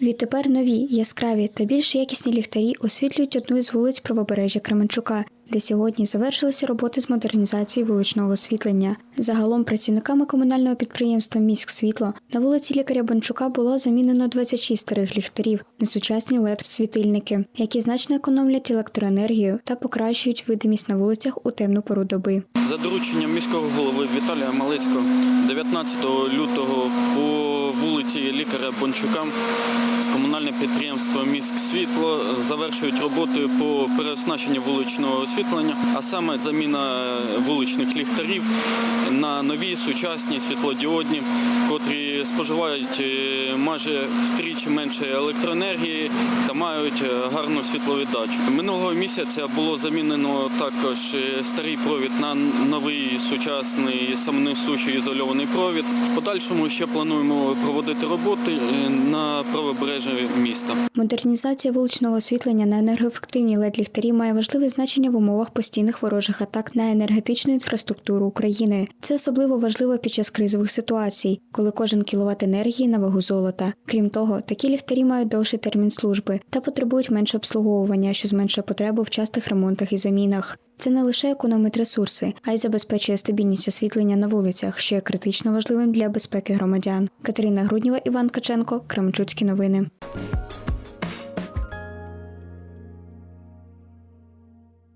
Відтепер нові, яскраві та більш якісні ліхтарі освітлюють одну із вулиць правобережжя Кременчука, де сьогодні завершилися роботи з модернізації вуличного освітлення. Загалом працівниками комунального підприємства «Міськсвітло» на вулиці лікаря Бончука було замінено 26 старих ліхтарів на сучасні LED-світильники, які значно економлять електроенергію та покращують видимість на вулицях у темну пору доби. За дорученням міського голови Віталія Малицького 19 лютого по вулиці лікаря Бончука комунальне підприємство Міськ Світло завершують роботи по переоснащенню вуличного освітлення, а саме заміна вуличних ліхтарів на нові сучасні світлодіодні, котрі споживають е, майже втричі менше електроенергії та мають е, гарну світловіддачу. Минулого місяця було замінено також е, старий провід на новий сучасний самонесущий ізольований провід. В подальшому ще плануємо проводити роботи е, на правобережжі міста. Модернізація вуличного освітлення на енергоефективні LED-ліхтарі має важливе значення в умовах постійних ворожих атак на енергетичну інфраструктуру України. Це особливо важливо під час кризових ситуацій, коли кожен кіловат енергії на вагу золота. Крім того, такі ліхтарі мають довший термін служби та потребують менше обслуговування, що зменшує потребу в частих ремонтах і замінах. Це не лише економить ресурси, а й забезпечує стабільність освітлення на вулицях, що є критично важливим для безпеки громадян. Катерина Грудніва, Іван Каченко, Кременчуцькі новини.